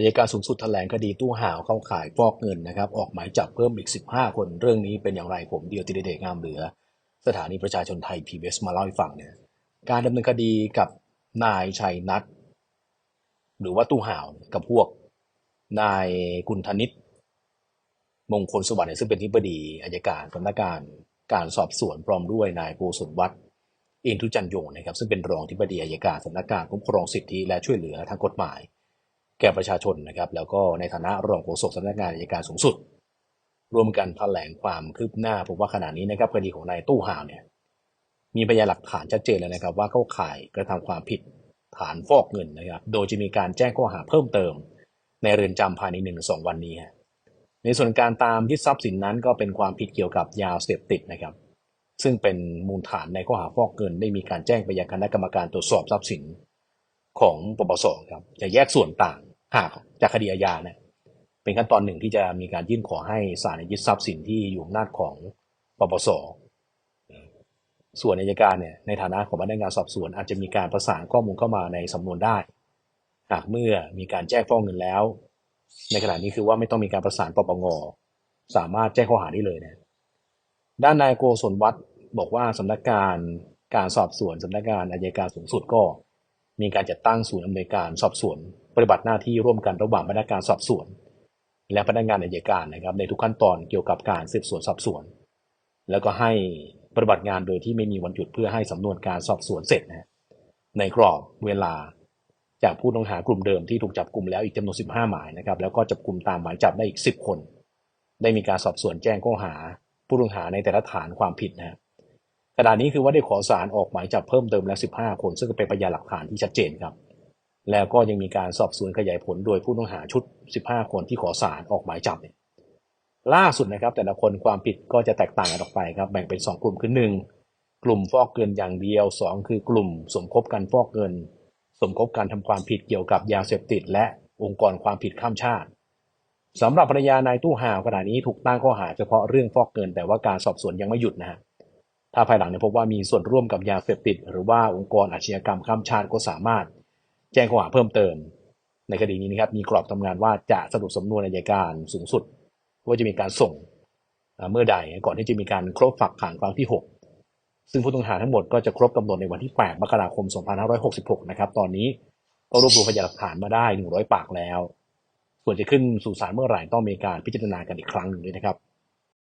อายการสูงสุดแถลงคดีตู้ห่าวเข้าข่ายฟอกเงินนะครับ ออกหมายจับเพิ่มอีก 15 คนเรื่องนี้เป็นอย่างไรผมเดียวติเดชงามเหลือ สถานีประชาชนไทย PBS มาเล่าให้ฟังเนี่ยการดำเนินคดีกับนายชัยนัทหรือว่าตู้ห่าวกับพวก นายกุณธนิตมงคลสวัสดิ์ซึ่งเป็นที่ปดีอายการสำนักงานการสอบสวนพร้อมด้วยนายโกศลวัฒน์อินทุจันยงนะครับซึ่งเป็นรองที่ปดีอายการสำนักงานคุ้มครองสิทธิและช่วยเหลือทางกฎหมาย แก่ประชาชนนะครับ แล้วก็ในฐานะรองโฆษกสำนักงานอายการสูงสุด ร่วมกันแถลงความคืบหน้าผมว่าขณะนี้นะครับคดีของนายตู้ห่าวเนี่ยมีพยานหลักฐานชัดเจนแล้วนะครับ ว่าเข้าข่ายกระทำความผิดฐานฟอกเงินนะครับ โดยจะมีการแจ้งข้อหาเพิ่มเติม ในเรือนจำภายในหนึ่งสองวันนี้ ในส่วนการตามยึดทรัพย์สินนั้นก็เป็นความผิดเกี่ยวกับยาเสพติดนะครับ ซึ่งเป็นมูลฐานในข้อหาฟอกเงิน ได้มีการแจ้งไปยังคณะกรรมการตรวจสอบทรัพย์สินของปปสครับจะแยกส่วนต่าง จากคดีอาญาเนี่ยเป็นขั้นตอนหนึ่งที่จะมีการยื่นขอให้ศาลยึดทรัพย์สินที่อยู่อำนาจของปปสส่วนอัยการเนี่ยในฐานะของพนักงานสอบสวน อาจจะมีการประสานข้อมูลเข้ามาในสำนวนได้ หากเมื่อมีการแจ้งฟ้องเงินแล้ว ในขณะนี้คือว่าไม่ต้องมีการประสานปปงสามารถแจ้งข้อหาได้เลยนะด้านนายโกศลวัฒน์บอกว่าสำนักงานการสอบสวนสำนักงานอายการสูงสุดก็ มีการจัดตั้งศูนย์อำนวยการสอบสวน ฏิบัติหน้าที่ร่วมกันระหว่างพนักงานสอบสวน และพนักงานอายการนะครับ ในทุกขั้นตอนเกี่ยวกับการสืบสวนสอบสวน แล้วก็ให้ปฏิบัติงานโดยที่ไม่มีวันหยุดเพื่อให้สำนวนการสอบสวนเสร็จนะในกรอบเวลาจากผู้ต้องหากลุ่มเดิมที่ถูกจับกลุ่มแล้วอีกจำนวน 15 หมายนะครับ แล้วก็จับกลุ่มตามหมายจับได้อีก 10 คน ได้มีการสอบสวนแจ้งข้อหา ผู้ต้องหาในแต่ละฐานความผิดนะขณะนี้คือว่าได้ขอสารออกหมายจับเพิ่มเติมแล้ว 15 คน ซึ่งเป็นพยานหลักฐานที่ชัดเจนครับ แล้วก็ยังมีการสอบสวนขยายผลโดยผู้ต้องหาชุด 15 คนที่ขอสารออกหมายจับเนี่ยล่าสุดนะครับแต่ละคนความผิดก็จะแตกต่างกันออกไปครับแบ่งเป็น 2 กลุ่มคือหนึ่งกลุ่มฟอกเงินอย่างเดียว 2 คือกลุ่มสมคบกันฟอกเงิน สมคบการทำความผิดเกี่ยวกับยาเสพติด และองค์กรความผิดข้ามชาติสำหรับภรรยานายตู้ห่าวขณะนี้ถูกตั้งข้อหาเฉพาะเรื่องฟอกเงิน แต่ว่าการสอบสวนยังไม่หยุดนะฮะถ้าภายหลังเนี่ยพบว่ามีส่วนร่วมกับยาเสพติด หรือว่าองค์กรอาชญากรรมข้ามชาติก็สามารถ แจ้งข้อหาเพิ่มเติม ในคดีนี้นะครับมีกรอบทำงานว่าจะสรุปสำนวนอัยการสูงสุด ว่าจะมีการส่งเมื่อใดก่อนที่จะมีการครบฝักขังครั้งที่ 6 ซึ่งผู้ต้องหาทั้งหมดก็จะครบกำหนดในวันที่ 8 มกราคม 2566 นะครับ ตอนนี้ก็รวบรวมพยานหลักฐานมาได้ 100 ปากแล้ว ส่วนจะขึ้นสู่ศาลเมื่อไหร่ต้องมีการพิจารณากันอีกครั้งหนึ่งด้วยนะครับ